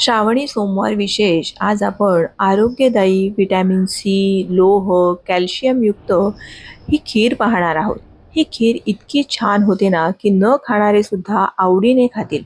श्रावणी सोमवार विशेष. आज आपण आरोग्यदायी विटॅमिन सी लोह कॅल्शियमयुक्त ही खीर पाहणार आहोत. ही खीर इतकी छान होते ना की न खाणारे सुद्धा आवडीने खातील.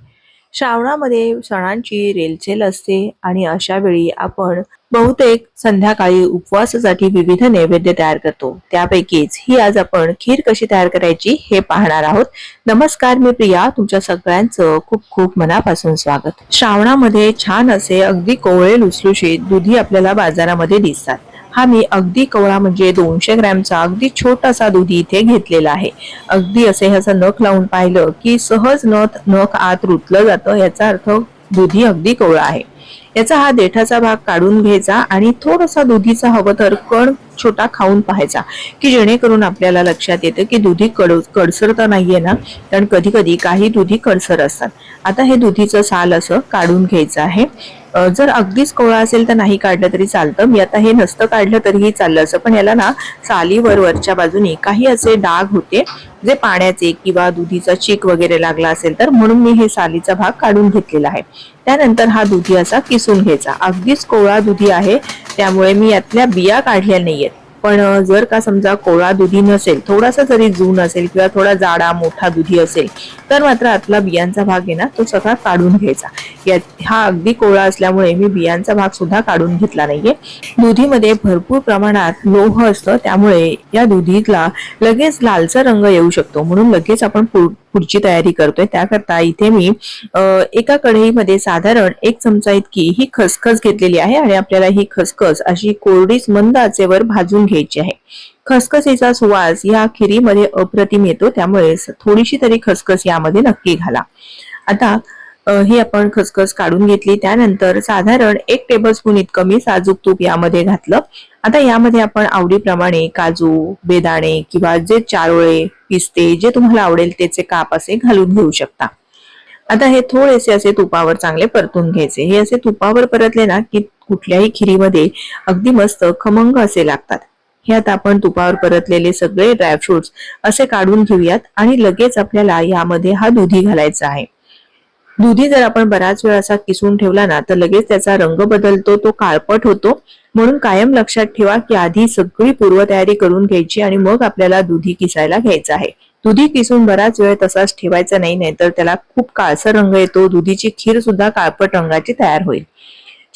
श्रावणामध्ये सणांची रेलचेल असते आणि अशावेळी आपण बहुतेक संध्याकाळी उपवासासाठी विविध नैवेद्य तयार करतो. त्यापैकीच ही आज आपण खीर कशी तयार करायची हे पाहणार आहोत. नमस्कार मी प्रिया तुमच्या सगळ्यांचं खूप खूप मनापासून स्वागत. श्रावणामध्ये छान असे अगदी कोवळे लुसलुशीत दुधी आपल्याला बाजारामध्ये दिसतात. हा मी अगदी कवळा म्हणजे दोनशे ग्रॅमचा अगदी छोटासा दुधी इथे घेतलेला आहे. अगदी असे ह्याचं नख लावून पाहिलं की सहज नथ नख आत रुतलं जातं याचा अर्थ दुधी अगदी कवळा आहे. याचा हा देठाचा भाग काढून घ्यायचा आणि थोडासा दुधीचा हवं तर कण छोटा खाऊन पाहायचा की जेणेकरून आपल्याला लक्षात येतं की दुधी कड कडसर तर नाहीये ना कारण कधी कधी काही दुधी कडसर असतात. आता हे दुधीचं साल असं काढून घ्यायचं आहे. जर अगदीच कोळा असेल तर नाही काढलं तरी चालतं. मी आता हे नसतं काढलं तरीही चाललं असं पण याला ना सालीवर वरच्या बाजूने काही असे डाग होते जे पाण्याचे किंवा दुधीचा चीक वगैरे लागला असेल तर म्हणून मी हे सालीचा भाग काढून घेतलेला आहे. त्यानंतर हा दुधी असा किसून घ्यायचा. अगदीच कोवळा दुधी आहे त्यामुळे मी यातल्या बिया काढल्या नाहीयेत. पण जर का समजा कोळा दुधी नसेल थोडासा जरी जून असेल किंवा थोडा जाडा मोठा दुधी असेल तर मात्र आतला बियांचा भाग आहे ना तो सगळा काढून घ्यायचा. हा अगदी कोळा असल्यामुळे मी बियांचा भाग सुद्धा काढून घेतला नाहीये. दुधीमध्ये भरपूर प्रमाणात लोह असतं त्यामुळे या दुधीला लगेच लालचा रंग येऊ शकतो. म्हणून लगेच आपण पुढ- पुढची तयारी करतोय. त्याकरता इथे मी एका कढईमध्ये साधारण एक चमचा इतकी ही खसखस घेतलेली आहे आणि आपल्याला ही खसखस अशी कोरडीच मंद आचेवर भाजून घ्यायची आहे. खसखसेचा सुवास या खिरीमध्ये अप्रतिम येतो. त्यामुळे थोडीशी तरी खसखस यामध्ये नक्की घाला. आता ही आपण खसखस काढून घेतली. त्यानंतर साधारण एक टेबलस्पून इतकं मी साजूक तूप यामध्ये घातलं. आता यामध्ये आपण आवडीप्रमाणे काजू बेदाणे किंवा जे चारोळे पिस्ते जे तुम्हाला आवडेल त्याचे काप असे घालून घेऊ शकता. आता हे थोडेसे असे तुपावर चांगले परतून घ्यायचे. हे असे तुपावर परतले ना की कुठल्याही खिरीमध्ये अगदी मस्त खमंग असे लागतात. ह्यात आपण तुपावर परतलेले सगळे ड्रायफ्रुट्स असे काढून घेऊयात आणि लगेच आपल्याला यामध्ये हा दुधी घालायचा आहे. दुधी जर आपण बराच वेळ असा किसून ठेवला ना तर लगेच त्याचा रंग बदलतो तो काळपट होतो. म्हणून कायम लक्षात ठेवा की आधी सगळी पूर्वतयारी करून घ्यायची आणि मग आपल्याला दुधी किसायला घ्यायचा आहे. दुधी किसून बराच वेळ तसाच ठेवायचा नाही नाहीतर त्याला खूप काळसर रंग येतो दुधीची खीर सुद्धा काळपट रंगाची तयार होईल.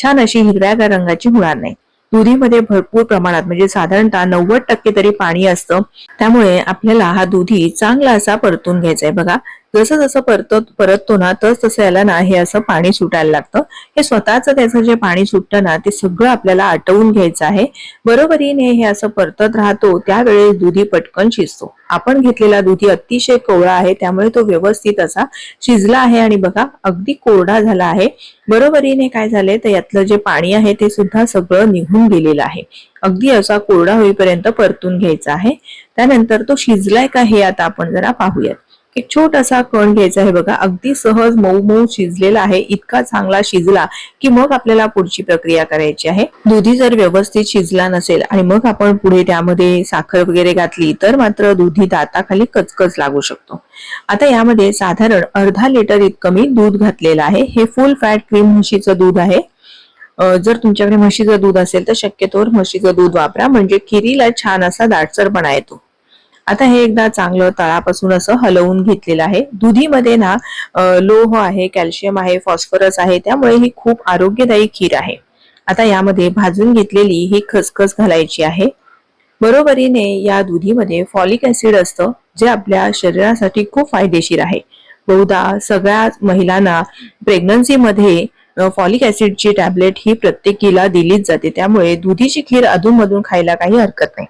छान अशी हिरव्यागार रंगाची होणार नाही. दुधीमध्ये भरपूर प्रमाणात म्हणजे साधारणतः नव्वद टक्के तरी पाणी असतं. त्यामुळे आपल्याला हा दुधी चांगला असा परतून घ्यायचा आहे. बघा जसं जसं परत परततो ना तस तसं याला ना हे असं पाणी सुटायला लागतं. हे स्वतःच त्याचं जे पाणी सुटतं ना ते सगळं आपल्याला आटवून घ्यायचं आहे. बरोबरीने हे असं परतत राहतो त्यावेळेस दुधी पटकन शिजतो. आपण घेतलेला दुधी अतिशय कोवळा आहे त्यामुळे तो व्यवस्थित असा शिजला आहे आणि बघा अगदी कोरडा झाला आहे. बरोबरीने काय झालंय तर यातलं जे पाणी आहे ते सुद्धा सगळं निघून गेलेलं आहे. अगदी असा कोरडा होईपर्यंत परतून घ्यायचा आहे. त्यानंतर तो शिजलाय का हे आता आपण जरा पाहूयात. एक छोटासा कण घ्यायचा आहे बघा. अगदी सहज मऊ मऊ शिजलेला आहे. इतका चांगला शिजला की मग आपल्याला पुढची प्रक्रिया करायची आहे. दुधी जर व्यवस्थित शिजला नसेल आणि मग आपण पुढे त्यामध्ये साखर वगैरे घातली तर मात्र दुधी दाताखाली कचकच लागू शकतो. आता यामध्ये साधारण अर्धा लिटर इतकं मी दूध घातलेलं आहे. हे फुल फॅट क्रीम म्हशीचं दूध आहे. जर तुमच्याकडे म्हशीचं दूध असेल तर शक्यतोवर म्हशीचं दूध वापरा. म्हणजे खिरीला छान असा दाटसरपणा येतो. आता हे एकदा चांगलं तळापासून असं हलवून घेतलेलं आहे. दुधीमध्ये ना लोह आहे कॅल्शियम आहे फॉस्फरस आहे त्यामुळे ही खूप आरोग्यदायी खीर आहे. आता यामध्ये भाजून घेतलेली ही खसखस घालायची आहे. बरोबरीने या दुधीमध्ये फॉलिक ऍसिड असतं जे आपल्या शरीरासाठी खूप फायदेशीर आहे. बहुधा सगळ्या महिलांना प्रेग्नन्सीमध्ये फॉलिक ऍसिडची टॅबलेट ही प्रत्येकीला दिलीच जाते. त्यामुळे दुधीची खीर अधूनमधून खायला काही हरकत नाही.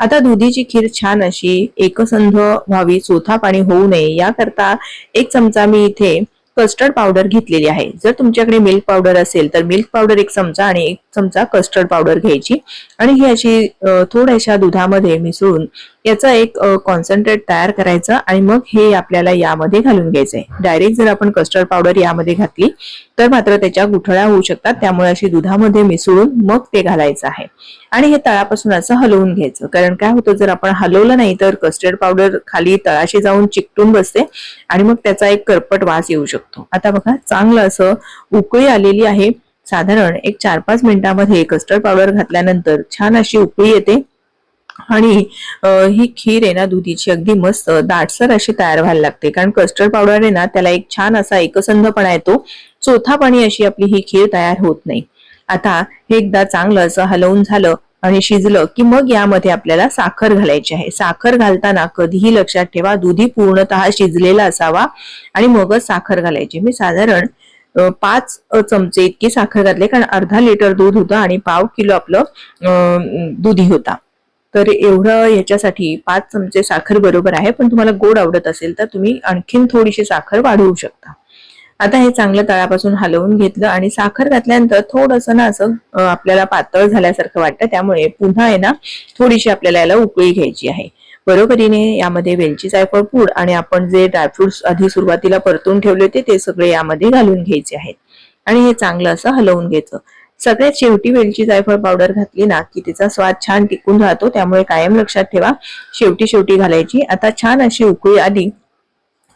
आता दुधीची खीर छान अशी एकसंध व्हावी चोथा पाणी होऊ नये. याकरता एक चमचा मी इथे कस्टर्ड पावडर घेतलेली आहे. जर तुमच्याकडे मिल्क पावडर असेल तर मिल्क पावडर एक चमचा आणि एक चमचा कस्टर्ड पावडर घ्यायची. आणि ही अशी थोड्याशा दुधामध्ये मिसळून याचा एक कॉन्सन्ट्रेट तयार करायचं आणि मग हे आपल्याला यामध्ये घालून घ्यायचंय. डायरेक्ट जर आपण कस्टर्ड पावडर यामध्ये घातली तर मात्र त्याच्या गुठळ्या होऊ शकतात. त्यामुळे अशी दुधामध्ये मिसळून मग ते घालायचं आहे. आणि हे तळापासून असं हलवून घ्यायचं. कारण काय होतं जर आपण हलवलं नाही तर कस्टर्ड पावडर खाली तळाशी जाऊन चिकटून बसते आणि मग त्याचा एक करपट वास येऊ शकतो. आता बघा चांगलं असं उकळी आलेली आहे. साधारण एक चार पाच मिनिटांमध्ये कस्टर्ड पावडर घातल्यानंतर छान अशी उकळी येते. आणि ही खीर आहे ना दुधीची अगदी मस्त दाटसर अशी तयार व्हायला लागते. कारण कस्टर्ड पावडर आहे ना त्याला एक छान असा एकसंधपणा येतो. चोथापणी अशी आपली ही खीर तयार होत नाही. आता हे एकदा चांगलं असं हलवून झालं आणि शिजलं की मग यामध्ये आपल्याला साखर घालायची आहे. साखर घालताना कधीही लक्षात ठेवा दुधी पूर्णतः शिजलेला असावा आणि मगच साखर घालायची. मी साधारण पाच चमचे इतकी साखर घातली कारण अर्धा लिटर दूध होतं आणि पाव किलो आपलं दुधी होता. तर एवढं याच्यासाठी पाच चमचे साखर बरोबर आहे पण तुम्हाला गोड आवडत असेल तर तुम्ही आणखीन थोडीशी साखर वाढवू शकता. आता हे चांगलं तळापासून हलवून घेतलं आणि साखर घातल्यानंतर थोडंसं ना असं आपल्याला पातळ झाल्यासारखं वाटतं त्यामुळे पुन्हा आहे ना थोडीशी आपल्याला याला उकळी घ्यायची आहे. बरोबरीने यामध्ये वेलची जायफळ पूड आणि आपण जे ड्रायफ्रुट्स आधी सुरुवातीला परतून ठेवले होते ते सगळे यामध्ये घालून घ्यायचे आहेत. आणि हे चांगलं असं हलवून घ्यायचं. सगळ्यात शेवटी वेलची जायफळ पावडर घातली ना की तिचा स्वाद छान टिकून राहतो त्यामुळे कायम लक्षात ठेवा. शेवटी शेवटी घालायची. आता छान अशी उकळी आली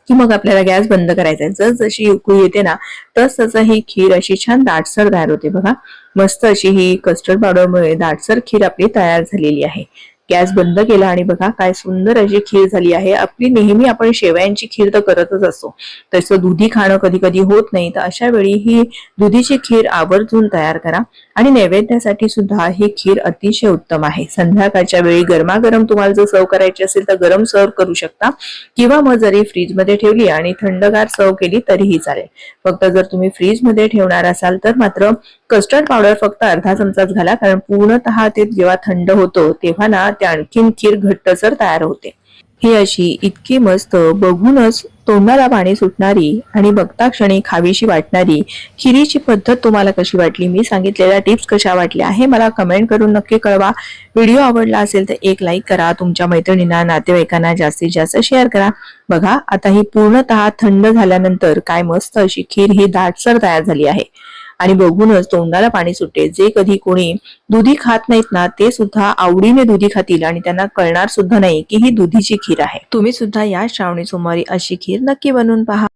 की मग आपल्याला गॅस बंद करायचा आहे. जस जशी उकळी येते ना तस तसं ही खीर अशी छान दाटसर तयार होते बघा. मस्त अशी ही कस्टर्ड पावडरमुळे दाटसर खीर आपली तयार झालेली आहे. गॅस बंद केला आणि बघा काय सुंदर अशी खीर झाली आहे. आपली नेहमी आपण शेवयांची खीर तर करतच असतो. तसं दुधी खाणं कधी कधी होत नाही तर अशा वेळी ही दुधीची खीर आवर्जून तयार करा. आणि नैवेद्यासाठी सुद्धा ही खीर अतिशय उत्तम आहे. संध्याकाळच्या वेळी गरमागरम तुम्हाला जर सर्व करायची असेल तर गरम सर्व करू शकता. किंवा मग जरी फ्रीजमध्ये ठेवली आणि थंडगार सर्व केली तरीही चालेल. फक्त जर तुम्ही फ्रीजमध्ये ठेवणार असाल तर मात्र कस्टर्ड पावडर फक्त अर्धा चमचाच घाला कारण पूर्णतः ते जेव्हा थंड होतो तेव्हा ना ते आणखीन खीर घट्टसर तयार होते. ही अशी इतकी मस्त बघूनच तोंडाला पाणी सुटणारी आणि बघता क्षणी खावीशी वाटणारी खिरीची पद्धत तुम्हाला कशी वाटली? मी सांगितलेल्या टिप्स कशा वाटल्या हे मला कमेंट करून नक्की कळवा. व्हिडिओ आवडला असेल तर एक लाईक करा तुमच्या मैत्रिणींना नातेवाईकांना जास्तीत जास्त शेअर करा. बघा आता ही पूर्णतः थंड झाल्यानंतर काय मस्त अशी खीर ही दाटसर तयार झाली आहे. आणि बघूनच तोंडाला पाणी सुटेल जे कधी कोणी दुधी खात नाहीत ना ते सुद्धा आवडीने दुधी खातील आणि त्यांना कळणार सुद्धा नाही की ही दुधीची खीर आहे. तुम्ही सुद्धा या श्रावणी सोमवारी अशी खीर नक्की बनवून पहा.